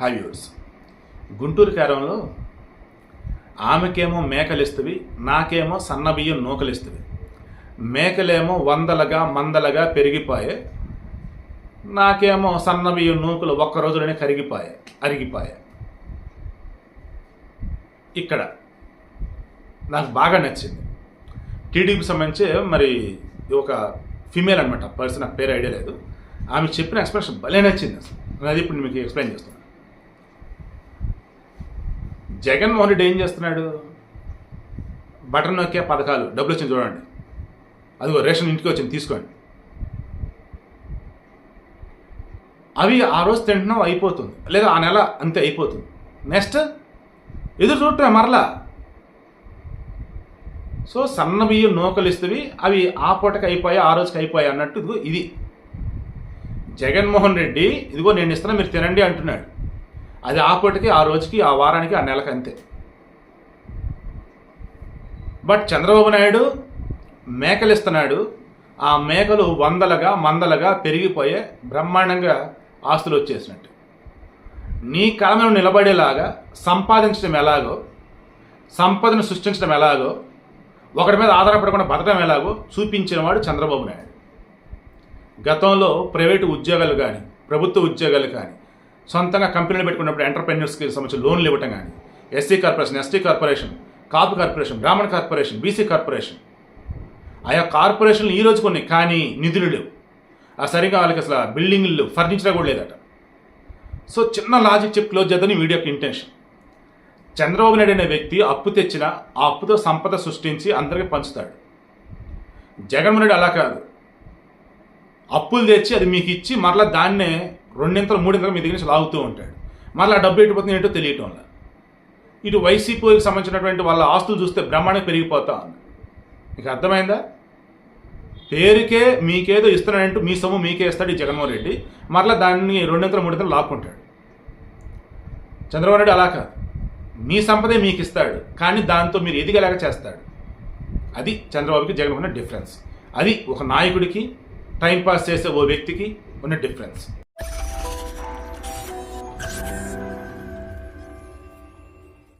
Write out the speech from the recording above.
Hi viewers Guntur కారంలో ఆమెకేమో మేకలిస్తవి నాకేమో సన్నబియ్యం నూకలిస్తవి. మేకలేమో వందలుగా మందలుగా పెరిగిపోయే నాకేమో సన్నబియ్యం నూకలు ఒక్క రోజులోనే కరిగిపోయాయి అరిగిపోయే. ఇక్కడ నాకు బాగా నచ్చింది. టీడీపీకి సంబంధించి మరి ఇది ఒక ఫీమేల్ అనమాట పర్సన్ నాకు పేరు ఐడియా లేదు. ఆమె చెప్పిన ఎక్స్ప్రెషన్ భలే నచ్చింది అసలు. అది ఇప్పుడు మీకు ఎక్స్ప్లెయిన్ చేస్తాను. జగన్మోహన్ రెడ్డి ఏం చేస్తున్నాడు? బటన్ నొక్కే పథకాలు డబ్బులు వచ్చింది చూడండి. అదిగో రేషన్ ఇంటికి వచ్చింది తీసుకోండి. అవి ఆ రోజు తింటున్నాం అయిపోతుంది. లేదా ఆ నెల అంతే అయిపోతుంది. నెక్స్ట్ ఎదురు చూడటం మరలా. సో సన్న బియ్యం నూకలు ఇస్తవి అవి ఆ పూటకి అయిపోయాయి ఆ రోజుకి అయిపోయాయి అన్నట్టు ఇదిగో ఇది. జగన్మోహన్ రెడ్డి ఇదిగో నేను ఇస్తున్నా మీరు తినండి అంటున్నాడు. అది ఆపటికి ఆ రోజుకి ఆ వారానికి ఆ నెలకి అంతే. బట్ చంద్రబాబు నాయుడు మేకలు ఇస్తున్నాడు ఆ మేకలు వందలుగా మందలుగా పెరిగిపోయే బ్రహ్మాండంగా ఆస్తులు వచ్చేసినట్టు. నీ కళను నిలబడేలాగా సంపాదించడం ఎలాగో సంపదను సృష్టించడం ఎలాగో ఒకరి మీద ఆధారపడకుండా బతకడం ఎలాగో చూపించినవాడు చంద్రబాబు నాయుడు. గతంలో ప్రైవేటు ఉద్యోగాలు కానీ ప్రభుత్వ ఉద్యోగాలు కానీ సొంతంగా కంపెనీలు పెట్టుకున్నప్పుడు ఎంటర్ప్రెన్యూర్స్కి సంబంధించి లోన్లు ఇవ్వటం కానీ SC corporation ST corporation Kapu corporation Brahmana corporation BC corporation. ఆయా కార్పొరేషన్లు ఈ రోజు కొన్ని కానీ నిధులు లేవు. ఆ సరిగా వాళ్ళకి అసలు బిల్డింగ్లు ఫర్నిచర్ కూడా లేదట. సో చిన్న లాజిక్ చెప్పి క్లోజ్ చేద్దని వీడియోకి ఇంటెన్షన్. చంద్రబాబు నాయుడు అనే వ్యక్తి అప్పు తెచ్చిన ఆ అప్పుతో సంపద సృష్టించి అందరికీ పంచుతాడు. జగన్మోహన్ రెడ్డి అలా కాదు. అప్పులు తెచ్చి అది మీకు ఇచ్చి మరలా దాన్నే రెండింతలు మూడింతలు మీ దగ్గర నుంచి లాగుతూ ఉంటాడు. మరలా డబ్బు ఎట్టుపోతుంది ఏంటో తెలియటం వల్ల. ఇటు వైసీపీకి సంబంధించినటువంటి వాళ్ళ ఆస్తులు చూస్తే బ్రహ్మాండం పెరిగిపోతా ఉంది. మీకు అర్థమైందా? పేరుకే మీకేదో ఇస్తున్నాడంటూ మీ సొమ్ము మీకే ఇస్తాడు ఈ జగన్మోహన్ రెడ్డి. మరలా దాన్ని రెండింతలు మూడింతలు లాక్కుంటాడు. చంద్రబాబు నాయుడు అలా కాదు. మీ సంపదే మీకు ఇస్తాడు కానీ దాంతో మీరు ఎదిగేలాగా చేస్తాడు. అది చంద్రబాబుకి జగన్మోహన్ డిఫరెన్స్. అది ఒక నాయకుడికి టైంపాస్ చేసే ఓ వ్యక్తికి ఉన్న డిఫరెన్స్.